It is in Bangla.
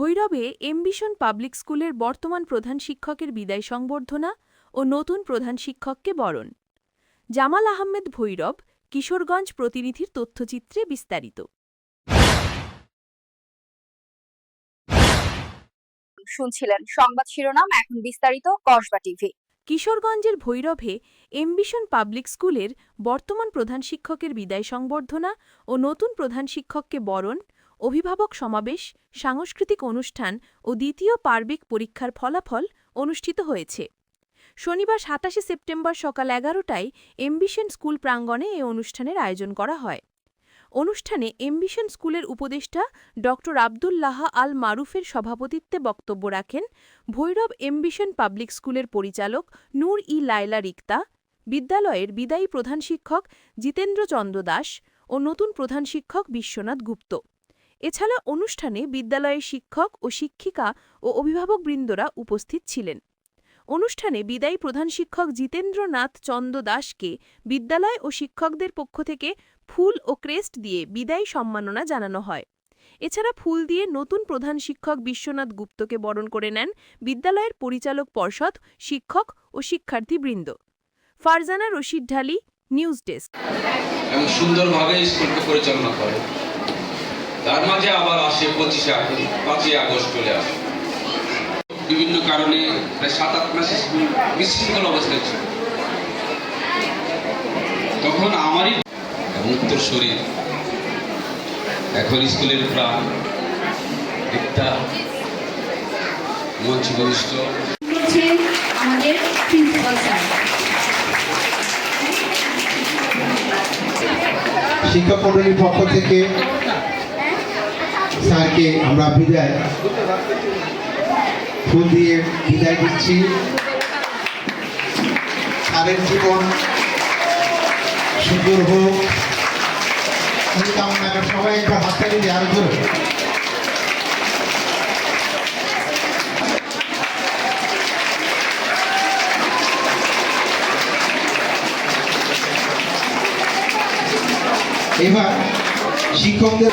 ভৈরবে এমবিশন পাবলিক স্কুলের বর্তমান প্রধান শিক্ষকের বিদায় সংবর্ধনা ও নতুন প্রধান শিক্ষককে বরণ। জামাল আহমেদ ভৈরব কিশোরগঞ্জ প্রতিনিধির তথ্যচিত্রে বিস্তারিত। শুনছিলেন সংবাদ শিরোনাম এখন বিস্তারিত কসবা টিভি। কিশোরগঞ্জের ভৈরবে এমবিশন পাবলিক স্কুলের বর্তমান প্রধান শিক্ষকের বিদায় সংবর্ধনা ও নতুন প্রধান শিক্ষককে বরণ অভিভাবক সমাবেশ, সাংস্কৃতিক অনুষ্ঠান ও দ্বিতীয় পার্বিক পরীক্ষার ফলাফল অনুষ্ঠিত হয়েছে। শনিবার সাতাশে সেপ্টেম্বর সকাল এগারোটায় এমবিশন স্কুল প্রাঙ্গণে এ অনুষ্ঠানের আয়োজন করা হয়। অনুষ্ঠানে এমবিশন স্কুলের উপদেষ্টা ড আবদুল্লাহ আল মারুফের সভাপতিত্বে বক্তব্য রাখেন ভৈরব এমবিশন পাবলিক স্কুলের পরিচালক নূর ই লায়লা রিক্তা, বিদ্যালয়ের বিদায়ী প্রধান শিক্ষক জিতেন্দ্র চন্দ্র দাস ও নতুন প্রধান শিক্ষক বিশ্বনাথ গুপ্ত। এছাড়া অনুষ্ঠানে বিদ্যালয়ের শিক্ষক ও শিক্ষিকা ও অভিভাবকবৃন্দরা উপস্থিত ছিলেন। অনুষ্ঠানে বিদায়ী প্রধান শিক্ষক জিতেন্দ্রনাথ চন্দ্র দাসকে বিদ্যালয় ও শিক্ষকদের পক্ষ থেকে ফুল ও ক্রেস্ট দিয়ে বিদায়ী সম্মাননা জানানো হয়। এছাড়া ফুল দিয়ে নতুন প্রধান শিক্ষক বিশ্বনাথ গুপ্তকে বরণ করে নেন বিদ্যালয়ের পরিচালক পর্ষদ, শিক্ষক ও শিক্ষার্থীবৃন্দ। Farzana Rashid Dhali, news desk. সুন্দরভাবে স্কুলকে পরিচালনা করে। তার মাঝে আবার আসে পঁচিশে আগস্ট পাঁচই আগস্ট চলে আসে। বিভিন্ন কারণে প্রায় সাত আট মাস বিশৃঙ্খল অবস্থায় ছিল। তখন আমারই উত্তর শরীর। এখন স্কুলের প্রাণ। একটা মঞ্চ ঘনিষ্ঠ হচ্ছেন আমাদের প্রিন্সিপাল স্যার। শিক্ষক মন্ডলীর পক্ষ থেকে স্যারকে আমরা বিদায় ফুল দিয়ে বিদায় দিচ্ছি। স্যারের জীবন সুন্দর হোক। এবার শিক্ষকদের